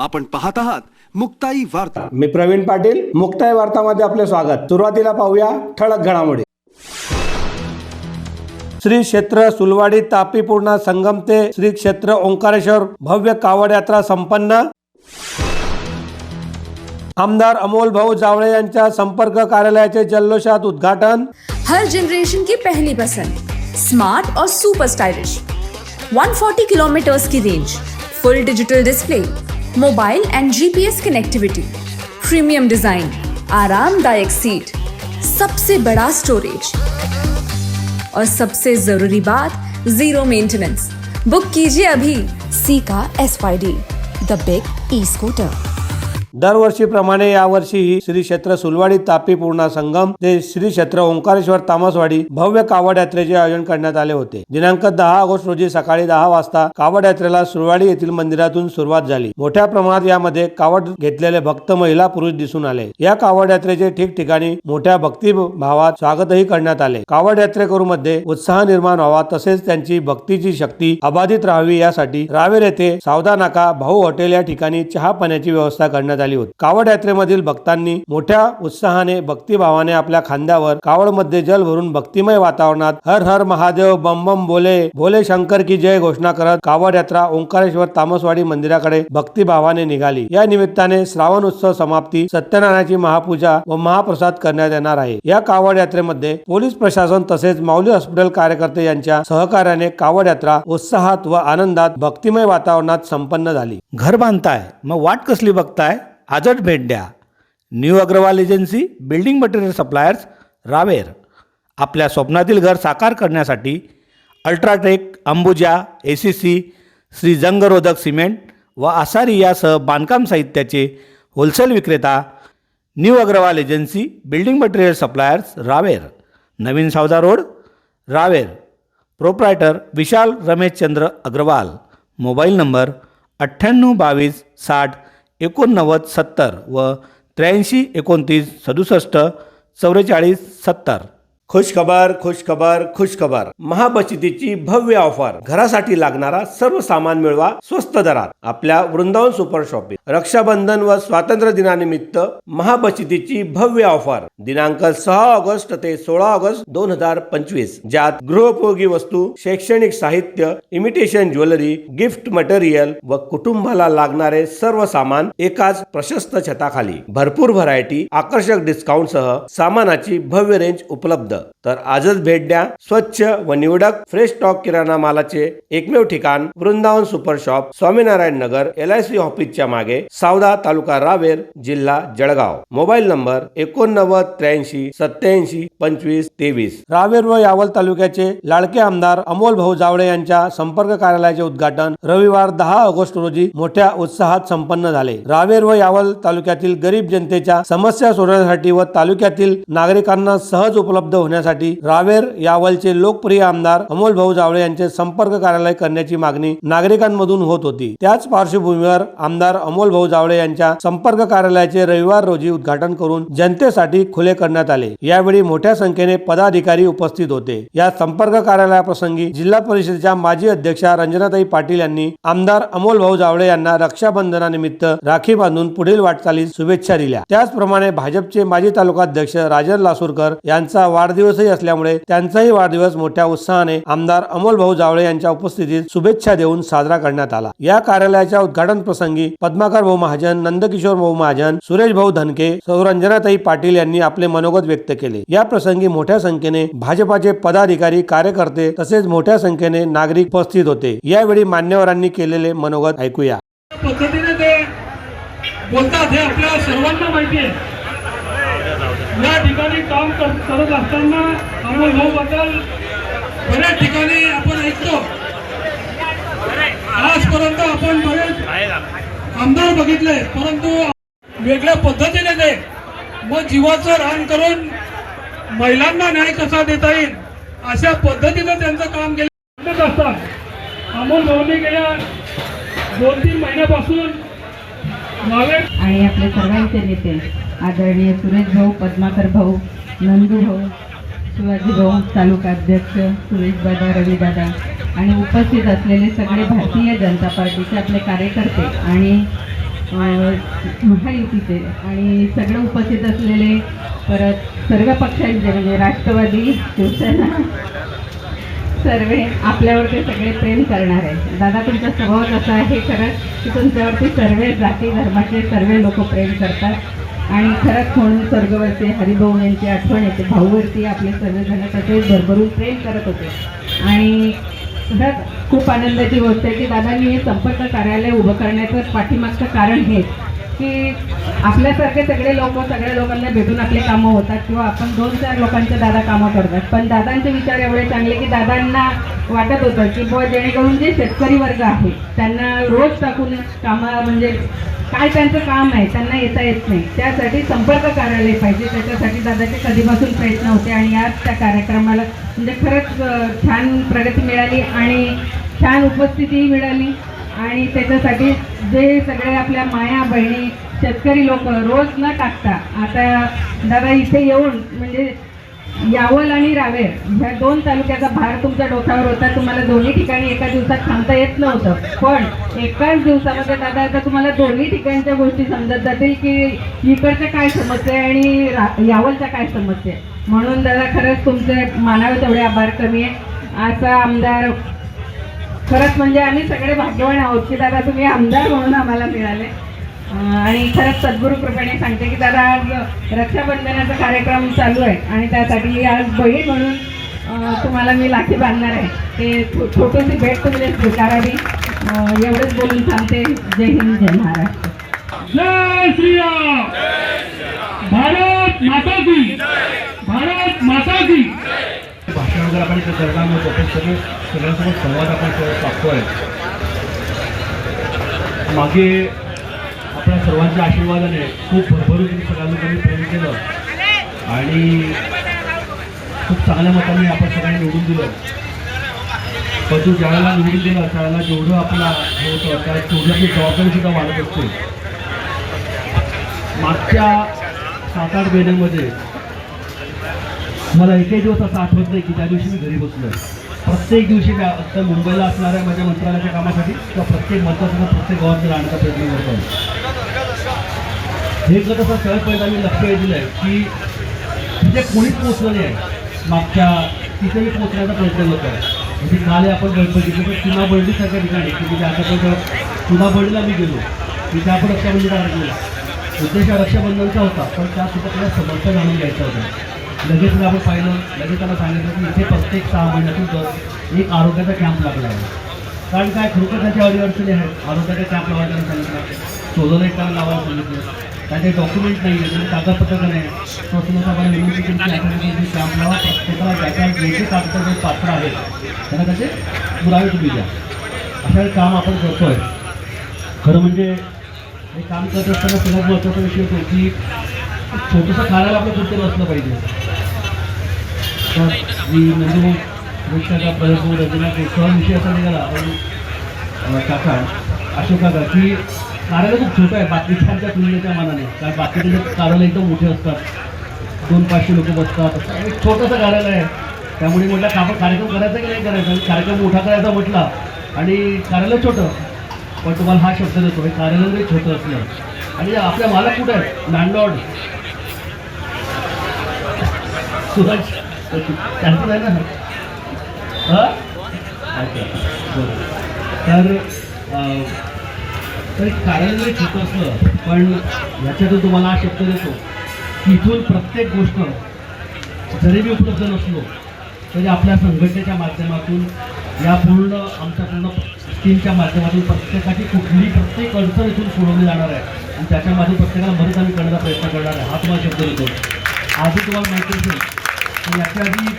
आपण पाहत आहात मुक्ताई वार्ता. मी प्रवीण पाटील मुक्ताय वार्तामध्ये आपले स्वागत. सुरुवातीला पाहूया ठळक घडामोडी. श्री क्षेत्र सुलवाडी तापी पूर्णा संगम ते श्री क्षेत्र ओंकारेश्वर भव्य कावड यात्रा संपन्न. आमदार अमोल भाऊ जावळे यांच्या संपर्क कार्यालयाचे जल्लोषात उद्घाटन. हर जनरेशन की पहली पसंद स्मार्ट और सुपर स्टाइलिश 140 किलोमीटर्स की range full digital display mobile and GPS connectivity premium design आरामदायक सीट सबसे बड़ा स्टोरेज और सबसे ज़रूरी बात ज़ीरो मेंटेनेंस बुक कीजिए अभी सी का एस द बिग ई स्कूटर दरवर्षीप्रमाणे यावर्षीही श्री क्षेत्र सुलवाडी तापी पूर्णा संगम ते श्री क्षेत्र ओंकारेश्वर तामसवाडी भव्य कावड यात्रेचे आयोजन करण्यात आले होते. दिनांक दहा ऑगस्ट रोजी सकाळी दहा वाजता कावड यात्रेला सुलवाडी येथील मंदिरातून सुरुवात झाली. मोठ्या प्रमाणात यामध्ये कावड घेतलेले भक्त महिला पुरुष दिसून आले. या कावड यात्रेचे ठिकठिकाणी मोठ्या भक्ती भावात स्वागतही करण्यात आले. कावड यात्रेकरू मध्ये उत्साह निर्माण व्हावा तसेच त्यांची भक्तीची शक्ती अबाधित राहावी यासाठी रावेर येथे सावदा नाका भाऊ हॉटेल या ठिकाणी चहा पाण्याची व्यवस्था करण्यात आली होती. कावड यात्रेमधील भक्तांनी मोठ्या उत्साहाने भक्तिभावाने आपल्या खांद्यावर कावडमध्ये जल भरून भक्तिमय वातावरणात हर हर महादेव बम बम बोले भोले शंकर की जय घोषणा करत कावड यात्रा ओंकारेश्वर तामसवाडी मंदिराकडे भक्तिभावाने निघाली. या निमित्ताने श्रावण उत्सव समाप्ती सत्यनारायणाची महापूजा व महाप्रसाद करण्यात येणार आहे. या कावड यात्रेमध्ये पोलीस प्रशासन तसेच माऊली हॉस्पिटल कार्यकर्ते यांच्या सहकार्याने कावड यात्रा उत्साहात व आनंदात भक्तिमय वातावरणात संपन्न झाली. घर बांधताय मग वाट कसली बघताय? आजच भेट द्या. New Agrawal agency building material suppliers Raver. आपल्या स्वप्नातील घर साकार करण्यासाठी UltraTech Ambuja A C C Shri जंगरोधक cement व आसारी यासह बांधकाम साहित्याचे होलसेल विक्रेता new Agrawal agency building material suppliers Raver. नवीन Savda road Raver. Proprietor Vishal Rameshchandra Agrawal. Mobile number अठ्ठ्याण्णव बावीस साठ एकोणनव्वद सत्तर व त्र्याऐंशी एकोणतीस सदुसष्ट चौवेचाळीस सत्तर. खुशखबर खुशखबर खुशखबर. महाबचतीची भव्य ऑफर. घरासाठी लागणारा सर्व सामान मिळवा स्वस्त दरात. आपल्या वृंदावन सुपर शॉपिंग रक्षाबंधन व स्वातंत्र्य दिनानिमित्त महाबचतीची भव्य ऑफर. दिनांक सहा ऑगस्ट ते सोळा ऑगस्ट दोन हजार पंचवीस. ज्यात गृहोपयोगी वस्तू शैक्षणिक साहित्य इमिटेशन ज्वेलरी गिफ्ट मटेरियल व कुटुंबाला लागणारे सर्व सामान एकाच प्रशस्त छताखाली. भरपूर व्हरायटी आकर्षक डिस्काउंट सह सामानाची भव्य रेंज उपलब्ध. तर आजच भेट द्या स्वच्छ व निवडक फ्रेश स्टॉक किराणा मालाचे एकमेव ठिकाण Vrindavan super shop Swaminarayan Nagar L I C ऑफिसच्या मागे सावदा तालुका रावेर जिल्हा जळगाव. मोबाईल नंबर एकोणनव्वद त्र्याऐंशी सत्याऐंशी पंचवीस तेवीस. रावेर व यावल तालुक्याचे लाडके आमदार अमोल भाऊ जावळे यांच्या संपर्क कार्यालयाचे उद्घाटन रविवार दहा ऑगस्ट रोजी मोठ्या उत्साहात संपन्न झाले. रावेर व यावल तालुक्यातील गरीब जनतेच्या समस्या सोडवण्यासाठी व तालुक्यातील नागरिकांना सहज उपलब्ध होण्यासाठी रावेर यावलचे लोकप्रिय आमदार अमोल भाऊ जावळे यांचे संपर्क कार्यालय करण्याची मागणी नागरिकांमधून होत होती. त्याच पार्श्वभूमीवर आमदार अमोल भाऊ जावळे यांच्या संपर्क कार्यालयाचे रविवार रोजी उद्घाटन करून जनतेसाठी खुले करण्यात आले. यावेळी मोठ्या संख्येने पदाधिकारी उपस्थित होते. या संपर्क कार्यालयाप्रसंगी जिल्हा परिषदेच्या माजी अध्यक्षा रंजनाताई पाटील यांनी आमदार अमोल भाऊ जावळे यांना रक्षाबंधनानिमित्त राखी बांधून पुढील वाटचालीस शुभेच्छा दिल्या. त्याचप्रमाणे भाजपचे माजी तालुकाध्यक्ष राजन लासूरकर यांचा वाढदिवसही असल्यामुळे त्यांचाही वाढदिवस मोठ्या उत्साहाने आमदार अमोल भाऊ जावळे यांच्या उपस्थितीत शुभेच्छा देऊन साजरा करण्यात आला. या कार्यालयाच्या उद्घाटन प्रसंगी पद्माकर भाऊ महाजन नंदकिशोर भाऊ महाजन सुरेश भाऊ धनके सौरंजनाताई पाटील यांनी आपले मनोगत व्यक्त केले. या प्रसंगी मोठ्या संख्येने भाजपाचे पदाधिकारी कार्यकर्ते तसेच मोठ्या संख्येने नागरिक उपस्थित होते. यावेळी मान्यवरांनी केलेले मनोगत ऐकूया. पद्धतीने ते बोलतात हे आपल्या सर्वांना माहिती आहे. या ठिकाणी काम करत असताना आम्हाला भाऊ बद्दल बऱ्याच ठिकाणी आपण ऐकतो. आजपर्यंत आपण बरेच आमदार बघितले परंतु वेगळ्या पद्धतीने ते. मग जीवाचं रान करून महिलांना न्याय कसा देता येईल? अशा पद्धतीनं त्यांचं काम केलं. असतात. अमोल भाऊने गेल्या दोन तीन महिन्यापासून आणि आपले सर्वांचे नेते आदरणीय सुरेश भाऊ पद्माकर भाऊ नंदू भाऊ शिवाजी भाऊ तालुका अध्यक्ष सुरेश दादा रवी दादा आणि उपस्थित असलेले सगळे भारतीय जनता पार्टीचे आपले कार्यकर्ते आणि महायुतीचे आणि सगळे उपस्थित असलेले परत सर्व पक्षांचे म्हणजे राष्ट्रवादी शिवसेना सर्व आपल्यावर ते सगळे प्रेम करणार आहे दादा तुमचा स्वभाव कसा आहे? खरंच की तुमच्यावरती सर्व जाती धर्माचे सर्व लोक प्रेम करतात. आणि खरंच म्हणून स्वर्गवरचे हरिभाऊ यांची आठवण येते. भाऊवरती आपले सर्वजण तसे भरभरून प्रेम करत होते. आणि खरंच खूप आनंदाची गोष्ट आहे की दादांनी हे संपर्क कार्यालय उभं करण्याचं पाठीमागचं कारण हेच. की आपल्यासारखे सगळे लोक सगळ्या लोकांना भेटून आपले कामं होतात किंवा आपण दोन चार लोकांचे दादा कामं करतात. पण दादांचे विचार एवढे चांगले की दादांना वाटत होतं की बुवा जेणेकरून जे शेतकरी वर्ग आहे त्यांना रोज टाकून कामा म्हणजे काय त्यांचं काम आहे त्यांना येता येत नाही. त्यासाठी संपर्क कार्यालय पाहिजे. त्याच्यासाठी दादाचे कधीपासून प्रयत्न होते आणि आज त्या कार्यक्रमाला म्हणजे खरंच छान प्रगती मिळाली आणि छान उपस्थितीही मिळाली. आणि त्याच्यासाठी जे सगळे आपल्या माया बहिणी शेतकरी लोक रोज न टाकता आता दादा इथे येऊन म्हणजे यावल आणि रावेर ह्या दोन तालुक्याचा भार तुमच्या डोक्यावर होता तुम्हाला दोन्ही ठिकाणी एका दिवसात थांबता येत नव्हतं. पण एकाच दिवसामध्ये दादा आता तुम्हाला दोन्ही ठिकाणच्या गोष्टी समजत जातील की इकडच्या काय समस्या आहे आणि रा- यावलच्या काय समस्या आहे. म्हणून दादा खरंच तुमचे मानावे तेवढे आभार कमी आहे. असा आमदार खरंच म्हणजे आम्ही सगळे भाग्यवान आहोत की दादा तुम्ही आमदार म्हणून आम्हाला मिळाले. आणि खरंच सद्गुरू कृपेने सांगते की दादा आज रक्षाबंधनाचा कार्यक्रम चालू आहे आणि त्यासाठी आज बहीण म्हणून तुम्हाला मी लाठी बांधणार आहे. ते छोटीशी भेट तुम्ही स्वीकारावी. एवढंच बोलून सांगते. जय हिंद जय महाराष्ट्र. जय श्रीराम! भारत माता की! भारत माता की! भाषण आपण इथे करणार नव्हतो सगळे सगळ्यांसोबत संवाद आपण करत आहे मागे आपल्या सर्वांच्या आशीर्वादाने खूप भरभरून तुम्ही सगळ्या लोकांनी प्रेम केलं आणि खूप चांगल्या मताने आपण सगळ्यांनी निवडून दिलं. पण तू ज्यावेळेला निवडून दिलं त्यावेळेला जेवढं आपला हे होतं त्या तेवढ्याची जबाबदारी सुद्धा वाढत असते. मागच्या सात आठ महिन्यामध्ये मला एकही दिवस असं आठवत नाही की त्या दिवशी मी घरी बसलो प्रत्येक दिवशी मी आता मुंबईला असणाऱ्या माझ्या मंत्रालयाच्या कामासाठी किंवा प्रत्येक मतदारसंघात प्रत्येक गावात राहण्याचा प्रयत्न करतो हे करत असं सगळ्यात पहिला मी लक्ष हे दिलं आहे की तिथे कोणीच पोचलं नाही आहे. मागच्या तिथेही पोचण्याचा प्रयत्न करतो आहे. म्हणजे काल आपण गणपतीचं तर चुना ठिकाणी की तिथे आतापर्यंत चुना बर्डीला मी गेलो. तिथे आपण रक्षाबंधन गेला उद्देश हा रक्षाबंधनचा होता पण त्यासुद्धा त्याला समर्थन आणून घ्यायचं होतं. लगेच आपण पाहिलं लगेच त्याला सांगितलं की इथे प्रत्येक सहा महिन्यातून एक आरोग्याचा कॅम्प लागला आहे. कारण काय? खरोखर त्याच्या अडीअडचणी आहेत. आरोग्याचा कॅम्प लावायला सांगितलं. शोधलं एक त्याला लावायला सांगितलं. त्याचे डॉक्युमेंट नाही आहे कागदपत्र नाही स्वतंत्र आपण विनंती कॅम्प लावा. प्रत्येकाला ज्याच्या जे जे कागदपत्र पात्र आहेत त्यांना त्याचे पुरावे तुम्ही द्या. अशा एक काम आपण करतोय. खरं म्हणजे हे काम करत असताना सगळ्यात महत्त्वाचा विषय होतो की छोटंसं खाण्याला आपलं कुठतरी असलं पाहिजे. मी नंदू वृक्षाचा प्रयत्न रचना सहज विषय असा निघाला. आणि काका अशोक काका की कार्यालय खूप छोटं आहे बाकीच्या तुलनेच्या मानाने. कारण बाकीचे कार्यालय एकदम मोठे असतात. दोन पाचशे लोक बसतात. एक छोटंसं कार्यालय आहे. त्यामुळे म्हटलं का आपण कार्यक्रम करायचा की नाही करायचा? कार्यक्रम मोठा करायचा म्हटला आणि कार्यालय छोटं. पण तुम्हाला हा शब्द देतो हे कार्यालय जरी छोटं असलं आणि आपल्या मालक कुठं आहेत? लँडलॉर्ड सुरज. त्यांचं आहे ना हां अच्छा बरं तर uh, तर एक कार्यालय जरी छोटं असलं पण ह्याच्यातून तुम्हाला हा शब्द देतो की इथून प्रत्येक गोष्ट जरी मी उपलब्ध नसलो तरी आपल्या संघटनेच्या माध्यमातून या पूर्ण आमच्या पूर्ण टीमच्या माध्यमातून प्रत्येकाची कुठली प्रत्येक अडचण इथून सोडवली जाणार आहे. आणि त्याच्यामध्ये प्रत्येकाला मदत आम्ही करण्याचा प्रयत्न करणार आहे. हा तुम्हाला शब्द देतो. आजही तुम्हाला माहिती असेल याच्या आधी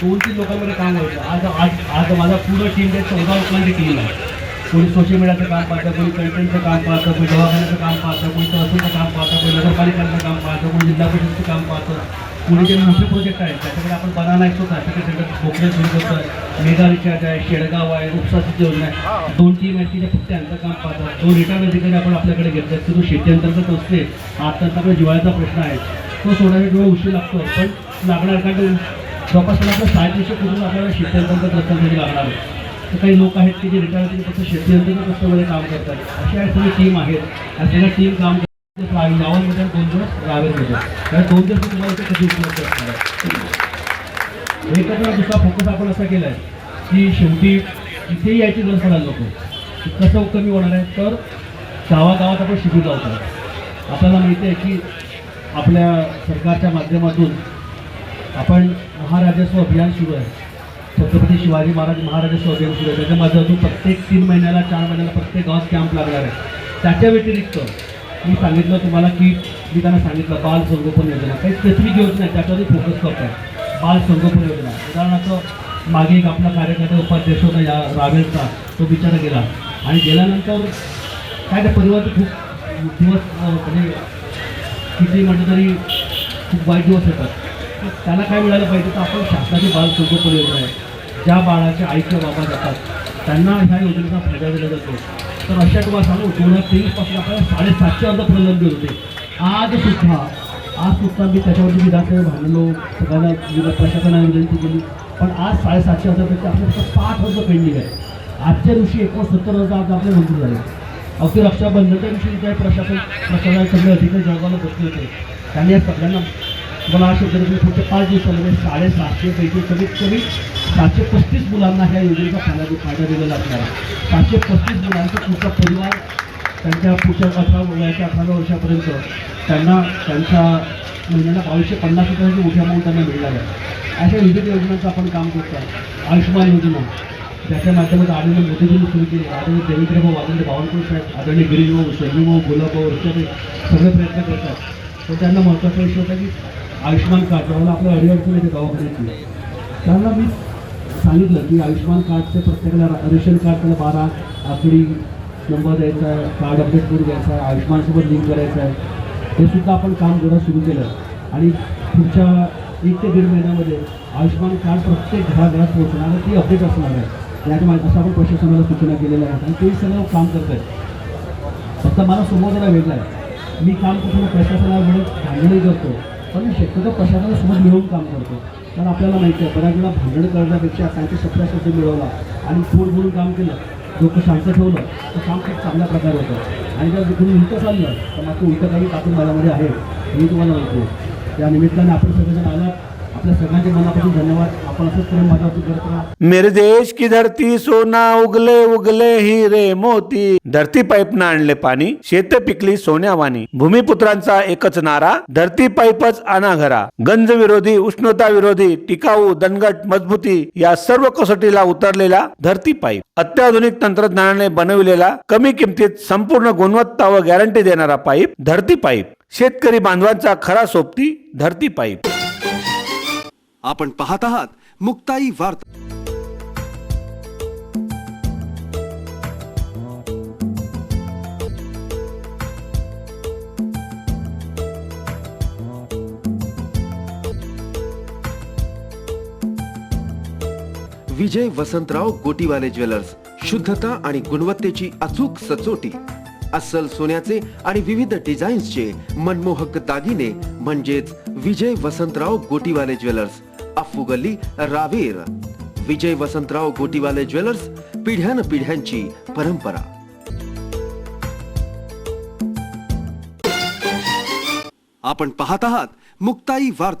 दोन तीन लोकांमध्ये काम व्हायचं आज आज आज माझा पूर्ण टीम जे चौदा लोकांची टीम आहे. कोणी सोशल मीडियाचं काम पाहतं कोणी कंटेंटचं काम पाहतं कोणी दवाखान्याचं काम पाहतं कोणी तहसीलचं काम पाहतं कोणी नगरपालिकांचं काम पाहतं कोणी जिल्हा परिषदेचं काम पाहतं. कोणी जे मोठे प्रोजेक्ट आहेत त्याच्याकडे आपण बनाना एक होता त्याचे सगळं सुरू करतो. आहे मेगा रिचार्ज आहे शेडगाव आहे उपसाची योजना आहे. दोन टीम आहेत की फक्त यांचं काम पाहतात. दोन रिटायर्ड अधिकारी आपण आपल्याकडे घेतले की तो शेती अंतर्गत असते हा अत्यंत आपल्या जिवाळ्याचा प्रश्न आहे. तो सोडायला डोळे उशीर लागतो. पण लागणार कारण जवळपास आपल्या साडेतीनशे कुठून आपल्याला शेती रस्त्यामध्ये लागणार आहे. तर काही लोक आहेत की जे रिटायर झाले फक्त शेती अंतर्गत काम करतात. अशा सगळी टीम आहेत. आणि सगळ्या टीम काम करतात. गावांमध्ये दोन दिवस रावेरमध्ये कारण दोन दिवस तुम्हाला इथे कधी उपलब्ध असणार आहे. एकत्र दुसरा फोकस आपण असा केला आहे की शेवटी इथेही यायची गरज पडायला नको. कसं कमी होणार आहे तर गावागावात आपण शिकू जाऊ आपल्याला माहिती आहे की आपल्या सरकारच्या माध्यमातून आपण महाराजस्व अभियान सुरू आहे. छत्रपती शिवाजी महाराज महाराजस्व अभियान सुरू आहे. त्याच्या अजून प्रत्येक तीन महिन्याला चार महिन्याला प्रत्येक गावात कॅम्प लागणार आहे. त्याच्या व्यतिरिक्त मी सांगितलं तुम्हाला की मी त्यांना सांगितलं बाल संगोपन योजना. काही स्पेसिफिक योजना आहे त्याच्यावर फोकस करतो आहे बाल संगोपन योजना. उदाहरणार्थ मागे एक आपला कार्यकर्ता उपाध्यक्ष होता या रावेलचा तो बिचारा गेला. आणि गेल्यानंतर काय त्या परिवार खूप दिवस म्हणजे किती म्हटलं तरी खूप वाईट दिवस येतात. तर काय मिळालं पाहिजे तर आपण शासनाची बाल संगोपन योजना आहे. ज्या बाळाचे आई किंवा बाबा जातात त्यांना ह्या योजनेचा फायदा दिला जातो. तर अशा तुम्हाला सांगू दोन हजार तेवीसपासून आपल्याला साडेसातशे अर्ज प्रलंबित होते. आज सुद्धा आज सुद्धा मी त्याच्यावरती विधानसभेत भांडलो सगळ्यांना विधान प्रशासनाने विनंती केली. पण आज साडेसातशे अर्जापैकी आपल्या फक्त पाच अर्ज पेंडिंग आहे आजच्या दिवशी एकोणसत्तर अर्ज आज आपले मंजूर झाले. अगदी रक्षाबंधनच्या दिवशी जे प्रशासन प्रशासन सगळे अधिकारी जळगावला बसले होते. त्यांनी या सगळ्यांना मला असे होतं फक्त पाच दिवसामध्ये साडेसातशेपैकी कमीत कमी सातशे पस्तीस मुलांना ह्या योजनेचा फायदा फायदा दिलेला असणार आहे. सातशे पस्तीस मुलांचा पुढचा परिवार त्यांच्या पुढच्या अठरा वयाच्या अठरा वर्षापर्यंत त्यांना त्यांच्या महिन्याला बावीसशे पन्नास रुपयांची मोठी अमाऊंट त्यांना मिळणार आहे. अशा विविध योजनांचं आपण काम करतो आहे. आयुष्यमान योजना ज्याच्या माध्यमात आदरणीय मोदीजींनी सुरू केली आदरणीय देवेंद्रभाऊ आदरणीय बावनकुळे साहेब आदरणीय गिरीश शैलीभाऊ गुलाबभाऊ रस्त्याने सगळे प्रयत्न करतात. तर त्यांना महत्त्वाचा विषय होता की आयुष्यमान कार्ड ज्यावेळेला आपल्या अडीअडचण येते दवाखान्याची त्यांना मी सांगितलं की आयुष्यमान कार्डचं प्रत्येकाला रेशन कार्ड त्याला बारा आकडी नंबर द्यायचा आहे कार्ड अपडेट करून द्यायचा आहे आयुष्यमानसोबत लिंक करायचं आहे. हे सुद्धा आपण काम जरा सुरू केलं. आणि पुढच्या एक ते दीड महिन्यामध्ये आयुष्यमान कार्ड प्रत्येक घराघरात पोहोचणार आहे ती अपडेट असणार आहे. याच्या माहिती असं आपण प्रशासनाला सूचना केलेल्या आहेत आणि ते सगळं काम करत आहेत. फक्त मला समोर जरा वेगळा आहे मी काम करताना प्रशासनाकडे भांडणही करतो. पण मी शक्यतो प्रशासनासोबत मिळवून काम करतो? कारण आपल्याला माहिती आहे बऱ्याच वेळा भांडण करण्यापेक्षा काहीतरी सतरा शब्द मिळवला आणि फोड बोलून काम केलं लोक शांत ठेवलं तर काम खूप चांगल्या प्रकारे होतं. आणि जर कुणी उलटं चाललं तर मात्र उलटं काही टाकून माझ्यामध्ये आहे मी तुम्हाला म्हणतो. त्या निमित्ताने आपण सगळेजण आलात. आपल्या सगळ्यांच्या मनापासून धन्यवाद. मेरे देश की धरती सोना उगले उगले हिरे मोती. धरती पाईपनं आणले पाणी शेत पिकली सोन्यावानी भूमिपुत्रांचा एकच नारा धरती पाईपच आणा घरा गंज विरोधी उष्णता विरोधी टिकाऊ दणगट मजबूती या सर्व कसोटीला उतरलेला धरती पाईप. अत्याधुनिक तंत्रज्ञानाने बनविलेला कमी किमतीत संपूर्ण गुणवत्ता व गॅरंटी देणारा पाईप धरती पाईप. शेतकरी बांधवांचा खरा सोबती धरती पाईप. आपण पाहत आहात मुक्ताई वार्ता. विजय वसंतराव गोटीवाले ज्वेलर्स शुद्धता आणि गुणवत्तेची अचूक सचोटी. अस्सल सोन्याचे आणि विविध डिझाईन्सचे मनमोहक दागिने म्हणजेच विजय वसंतराव गोटीवाले ज्वेलर्स अफ्फू गल्ली रावेर. विजय वसंतराव गोटीवाले ज्वेलर्स पिढ्यान पिढ्यांची परंपरा. आपण पाहत आहात मुक्ताई वार्ता.